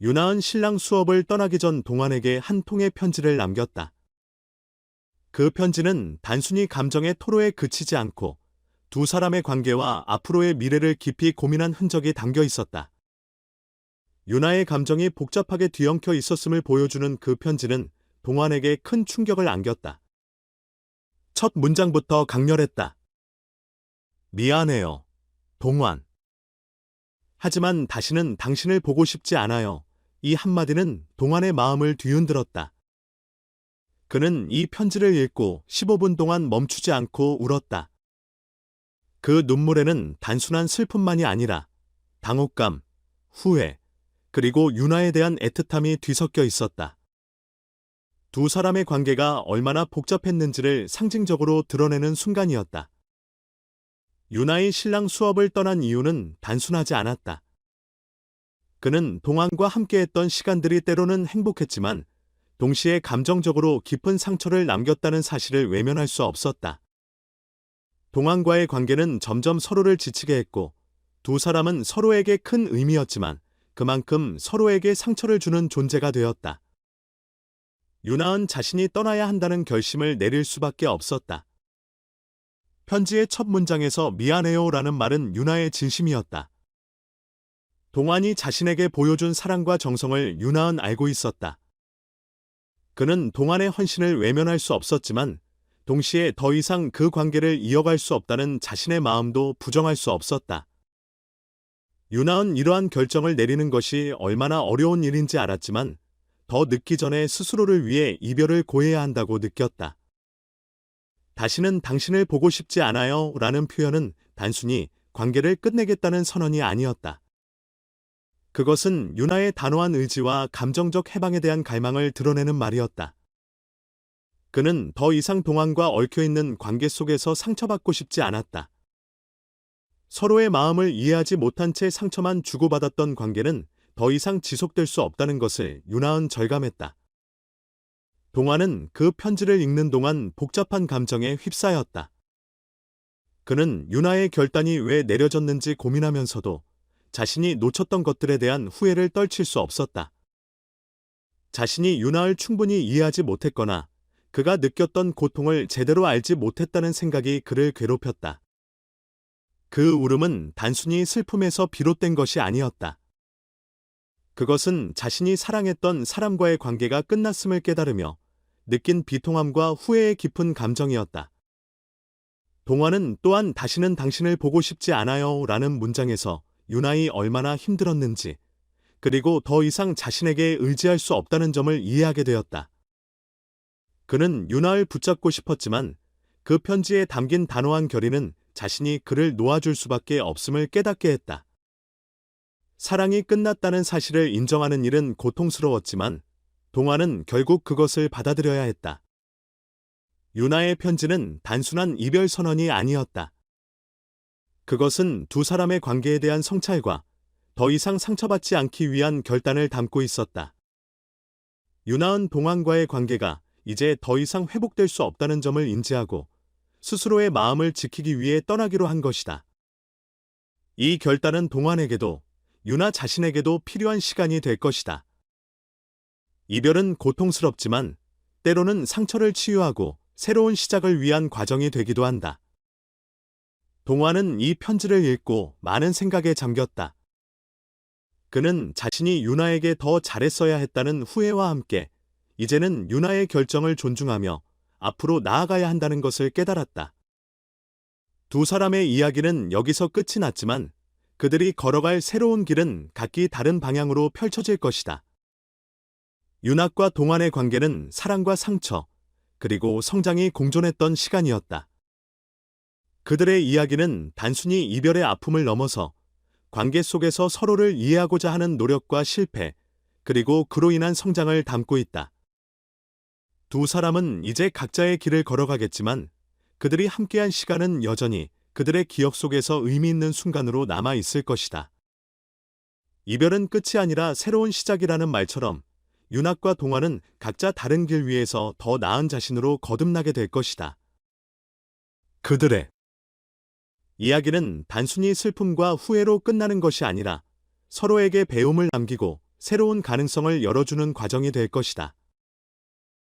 유나은 신랑 수업을 떠나기 전 동안에게 한 통의 편지를 남겼다. 그 편지는 단순히 감정의 토로에 그치지 않고 두 사람의 관계와 앞으로의 미래를 깊이 고민한 흔적이 담겨 있었다. 유나의 감정이 복잡하게 뒤엉켜 있었음을 보여주는 그 편지는 동환에게 큰 충격을 안겼다. 첫 문장부터 강렬했다. 미안해요. 동환. 하지만 다시는 당신을 보고 싶지 않아요. 이 한마디는 동환의 마음을 뒤흔들었다. 그는 이 편지를 읽고 15분 동안 멈추지 않고 울었다. 그 눈물에는 단순한 슬픔만이 아니라 당혹감, 후회, 그리고 유나에 대한 애틋함이 뒤섞여 있었다. 두 사람의 관계가 얼마나 복잡했는지를 상징적으로 드러내는 순간이었다. 유나의 신랑 수업을 떠난 이유는 단순하지 않았다. 그는 동안과 함께했던 시간들이 때로는 행복했지만 동시에 감정적으로 깊은 상처를 남겼다는 사실을 외면할 수 없었다. 동안과의 관계는 점점 서로를 지치게 했고 두 사람은 서로에게 큰 의미였지만 그만큼 서로에게 상처를 주는 존재가 되었다. 유나은 자신이 떠나야 한다는 결심을 내릴 수밖에 없었다. 편지의 첫 문장에서 미안해요 라는 말은 유나의 진심이었다. 동안이 자신에게 보여준 사랑과 정성을 유나은 알고 있었다. 그는 동안의 헌신을 외면할 수 없었지만 동시에 더 이상 그 관계를 이어갈 수 없다는 자신의 마음도 부정할 수 없었다. 유나은 이러한 결정을 내리는 것이 얼마나 어려운 일인지 알았지만 더 늦기 전에 스스로를 위해 이별을 고해야 한다고 느꼈다. 다시는 당신을 보고 싶지 않아요 라는 표현은 단순히 관계를 끝내겠다는 선언이 아니었다. 그것은 유나의 단호한 의지와 감정적 해방에 대한 갈망을 드러내는 말이었다. 그는 더 이상 동안과 얽혀있는 관계 속에서 상처받고 싶지 않았다. 서로의 마음을 이해하지 못한 채 상처만 주고받았던 관계는 더 이상 지속될 수 없다는 것을 유나은 절감했다. 동화는 그 편지를 읽는 동안 복잡한 감정에 휩싸였다. 그는 유나의 결단이 왜 내려졌는지 고민하면서도 자신이 놓쳤던 것들에 대한 후회를 떨칠 수 없었다. 자신이 유나를 충분히 이해하지 못했거나 그가 느꼈던 고통을 제대로 알지 못했다는 생각이 그를 괴롭혔다. 그 울음은 단순히 슬픔에서 비롯된 것이 아니었다. 그것은 자신이 사랑했던 사람과의 관계가 끝났음을 깨달으며 느낀 비통함과 후회의 깊은 감정이었다. 동화는 또한 다시는 당신을 보고 싶지 않아요 라는 문장에서 유나이 얼마나 힘들었는지, 그리고 더 이상 자신에게 의지할 수 없다는 점을 이해하게 되었다. 그는 유나를 붙잡고 싶었지만 그 편지에 담긴 단호한 결의는 자신이 그를 놓아줄 수밖에 없음을 깨닫게 했다. 사랑이 끝났다는 사실을 인정하는 일은 고통스러웠지만 동화는 결국 그것을 받아들여야 했다. 유나의 편지는 단순한 이별 선언이 아니었다. 그것은 두 사람의 관계에 대한 성찰과 더 이상 상처받지 않기 위한 결단을 담고 있었다. 유나은 동안과의 관계가 이제 더 이상 회복될 수 없다는 점을 인지하고 스스로의 마음을 지키기 위해 떠나기로 한 것이다. 이 결단은 동안에게도 유나 자신에게도 필요한 시간이 될 것이다. 이별은 고통스럽지만 때로는 상처를 치유하고 새로운 시작을 위한 과정이 되기도 한다. 동화는 이 편지를 읽고 많은 생각에 잠겼다. 그는 자신이 유나에게 더 잘했어야 했다는 후회와 함께 이제는 유나의 결정을 존중하며 앞으로 나아가야 한다는 것을 깨달았다. 두 사람의 이야기는 여기서 끝이 났지만 그들이 걸어갈 새로운 길은 각기 다른 방향으로 펼쳐질 것이다. 윤학과 동안의 관계는 사랑과 상처, 그리고 성장이 공존했던 시간이었다. 그들의 이야기는 단순히 이별의 아픔을 넘어서 관계 속에서 서로를 이해하고자 하는 노력과 실패, 그리고 그로 인한 성장을 담고 있다. 두 사람은 이제 각자의 길을 걸어가겠지만 그들이 함께한 시간은 여전히 그들의 기억 속에서 의미 있는 순간으로 남아 있을 것이다. 이별은 끝이 아니라 새로운 시작이라는 말처럼 윤학과 동화는 각자 다른 길 위에서 더 나은 자신으로 거듭나게 될 것이다. 그들의 이야기는 단순히 슬픔과 후회로 끝나는 것이 아니라 서로에게 배움을 남기고 새로운 가능성을 열어주는 과정이 될 것이다.